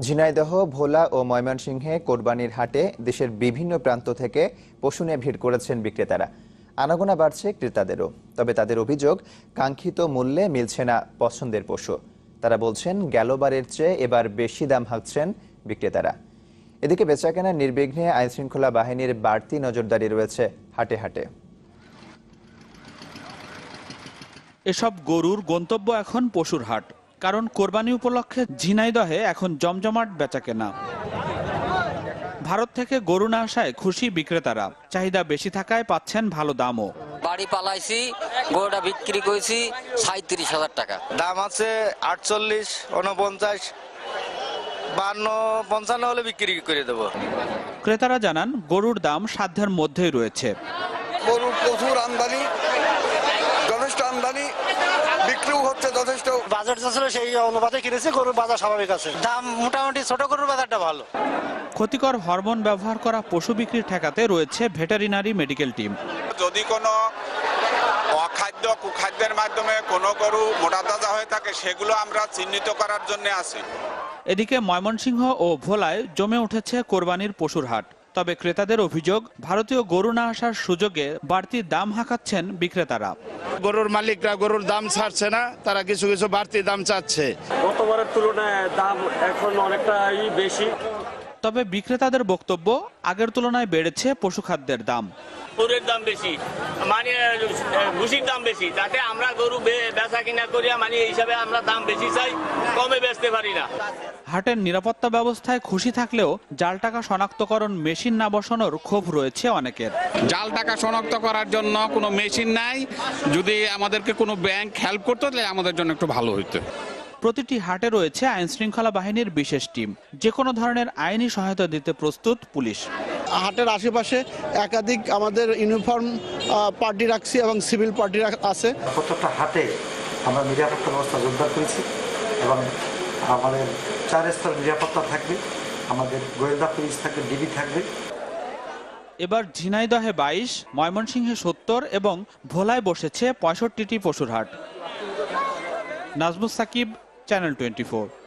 ঝিনাইদহ, ভোলা ও ময়মনসিংহে কোরবানির হাটে দেশের বিভিন্ন প্রান্ত থেকে পশু নিয়ে ভিড় করেছেন বিক্রেতারা। আনাগোনা বাড়ছে ক্রেতাদেরও, তবে তাদের অভিযোগ, কাঙ্ক্ষিত মূল্যে মিলছে না পছন্দের পশু। তারা বলছেন, গেলবারের চেয়ে এবার বেশি দাম হাঁকছেন বিক্রেতারা। এদিকে বেচাকেনা নির্বিঘ্নে আইনশৃঙ্খলা বাহিনীর বাড়তি নজরদারি রয়েছে হাটে হাটে। এসব গরুর গন্তব্য এখন পশুর হাট। কারণ কোরবানি উপলক্ষে ঝিনাইদহে এখন জমজমাট বেচাকেনা ভারত থেকে গরু না আসায় খুশি বিক্রেতারা। চাহিদা বেশি থাকায় পাচ্ছেন ভালো দামও। বাড়ি পালাইছি গরুটা বিক্রি করেছি সাঁত্রিশ হাজার টাকা। দাম আছে আটচল্লিশ উনপঞ্চাশ বান্ন পঞ্চান্ন হলে বিক্রি করে দেবো। ক্রেতারা জানান গরুর দাম সাধ্যের মধ্যেই রয়েছে। গরুর প্রচুর আমদানি যথেষ্ট আমদানি। বিক্রিও হচ্ছে যথেষ্ট। বাজার যা ছিল সেই অনুপাতে কিনেছে গরুর বাজার স্বাভাবিক আছে। দাম মোটামুটি ছোট গরুর বাজারটা ভালো। ক্ষতিকর হরমোন ব্যবহার করা পশু বিক্রি ঠেকাতে রয়েছে ভেটেরিনারি মেডিকেল টিম। যদি কোনো অখাদ্য কুখাদ্যের মাধ্যমে কোনো গরু মোটা তাজা হয়ে থাকে সেগুলো আমরা চিহ্নিত করার জন্য আছি এদিকে ময়মনসিংহ ও ভোলায় জমে উঠেছে কোরবানির পশুর হাট। তবে ক্রেতাদের অভিযোগ ভারতীয় গরু না আসার সুযোগে বাড়তি দাম হাঁকাচ্ছেন বিক্রেতারা। গরুর মালিকরা গরুর দাম ছাড়ছে না তারা কিছু কিছু বাড়তি দাম চাচ্ছে। গতবারের তুলনায় দাম এখন অনেকটাই বেশি। তবে বিক্রেতাদের বক্তব্য আগের তুলনায় বেড়েছে পশু খাদ্যের দাম। গরুর দাম বেশি। মানে ভুসির দাম বেশি। যাতে আমরা গরু বে- বেচা কিনা করিয়া মানে এই হিসাবে আমরা দাম বেশি চাই কমে বেচতে পারি না। হাটের নিরাপত্তা ব্যবস্থায় খুশি থাকলেও জাল টাকা শনাক্তকরণ মেশিন না বসানোর ক্ষোভ রয়েছে অনেকের। জাল টাকা শনাক্ত করার জন্য কোনো মেশিন নাই। যদি আমাদেরকে কোনো ব্যাংক হেল্প করতো তাহলে আমাদের জন্য একটু ভালো হতো প্রতিটি হাটে রয়েছে আইন শৃঙ্খলা বাহিনীর বিশেষ টিম। যে কোনো ধরনের আইনি সহায়তা দিতে প্রস্তুত পুলিশ। হাটের আশেপাশে একাধিক আমাদের ইউনিফর্ম পার্টি রাখছি এবং সিভিল পার্টি আছে। প্রত্যেকটা হাটে আমরা নিরাপত্তা ব্যবস্থা জোরদার করেছি এবং আমাদের চার স্তর নিরাপত্তা থাকবে আমাদের গোয়েন্দা পুলিশ থাকবে ডিবি থাকবে। এবার ঝিনাইদহে বাইশ ময়মনসিংহে সত্তর এবং ভোলায় বসেছে পঁয়ষট্টিটি পশুর হাট। নাজমুস সাকিব Channel 24.